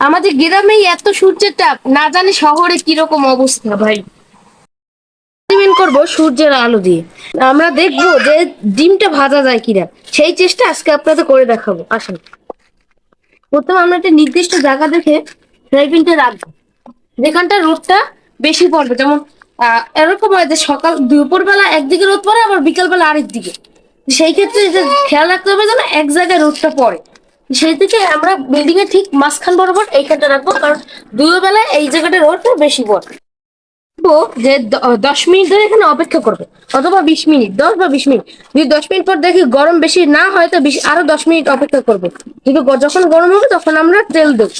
আমাদের গ্রামেই এত সূর্যের তাপ না জানি শহরে কীরকম অবস্থা ভাই। এক্সপেরিমেন্ট করব সূর্যের আলো দিয়ে। আমরা দেখব যে ডিমটা ভাজা যায় কিনা। সেই চেষ্টা আজকে আপনাদের করে দেখাবো আসেন। প্রথমে আমরা একটা নির্দিষ্ট জায়গা দেখে ফ্রাই রাখব। যেখানটা রোদটা বেশি পড়বে যেমন আহ, এরকম হয় যে সকাল দুপুর বেলা একদিকে রোদ পড়ে আবার বিকাল বেলা আরেক দিকে সেই ক্ষেত্রে খেয়াল রাখতে হবে যেন এক জায়গায় রোদটা পড়ে। সেই থেকে আমরা বিল্ডিং এর ঠিক মাঝখান বরাবর এইখানটা রাখব, কারণ দুপুর বেলায় এই জায়গাটা রোদটা বেশি বলব যে দশ মিনিট ধরে এখানে অপেক্ষা করবে, অথবা বিশ মিনিট, দশ বা বিশ মিনিট। যদি দশ মিনিট পর দেখি গরম বেশি না হয়, তো বেশি, আরও দশ মিনিট অপেক্ষা করব। কিন্তু যখন গরম হবে, তখন আমরা তেল দেবো।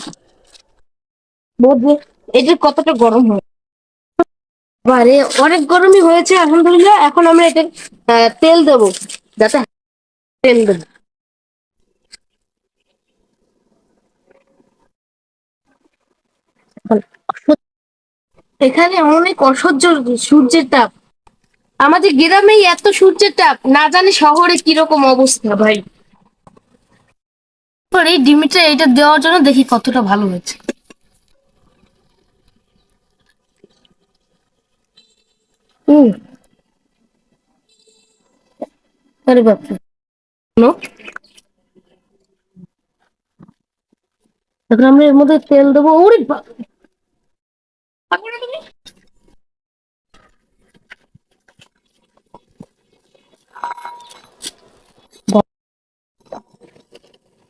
বুঝলি এটা কতটা গরম হয়। বারে, অনেক গরমই হয়েছে এখন আলহামদুলিল্লাহ। এখন আমরা এটা তেল দেবো, যাতে তেল দেবো। এখানে অনেক অসহ্য সূর্যের তাপ। আমাদের গ্রামেই এত সূর্যের তাপ না জানি শহরে কীরকম অবস্থা ভাই। এই ডিমিটা এটা দেওয়ার জন্য দেখি কতটা ভালো হয়েছে। আরে বাপরে। এখন আমরা এর মধ্যে তেল দেবো। ওরে বাপ পারবে না তুমি? দেখো গোটা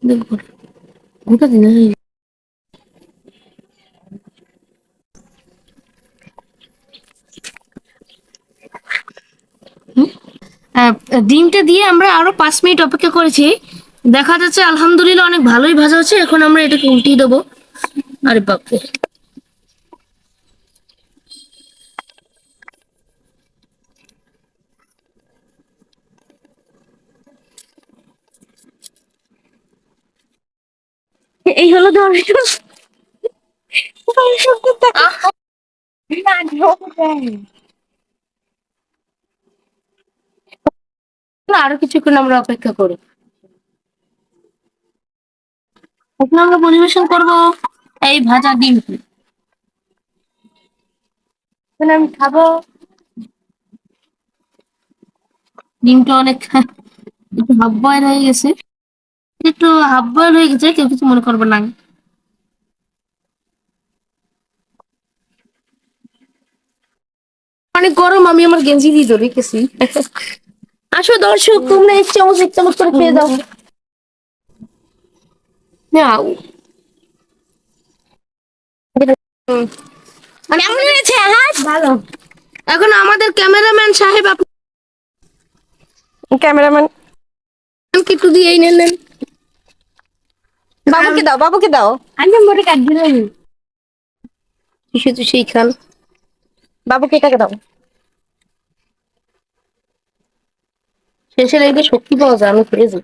দিন ডিমটা দিয়ে আমরা আরও পাঁচ মিনিট অপেক্ষা করেছি। দেখা যাচ্ছে আলহামদুলিল্লাহ অনেক ভালোই ভাজা হচ্ছে। এখন আমরা এটাকে উল্টিয়ে দেবো। আরে বাপরে। এই হলো ধরনের আরও কিছুক্ষণ আমরা অপেক্ষা করি এখন আমরা পরিবেশন করব এই ভাজা ডিম এখন আমি খাব ডিমটা অনেক, একটু বয়েল হয়ে গেছে। একটু হাফ বয়েল হয়ে গেছে কেউ কিছু মনে করবে না। অনেক গরম আমি আমার গেঞ্জি দিয়ে ধরে রেখেছি আসো দর্শক তোমরা এক চামচ এক চামচ করে খেয়ে দাও। ভালো। এখন আমাদের ক্যামেরাম্যান সাহেব আপনি ক্যামেরাম্যান? একটু দিয়েই নেন নেন। বাবুকে দাও বাবুকে দাও। আমি মোটে কাট দিলাম শুধু সেই খান বাবুকে এটাকে দাও। শেষে লাগবে শক্তি পাওয়া যায় আমি ফিরে যাই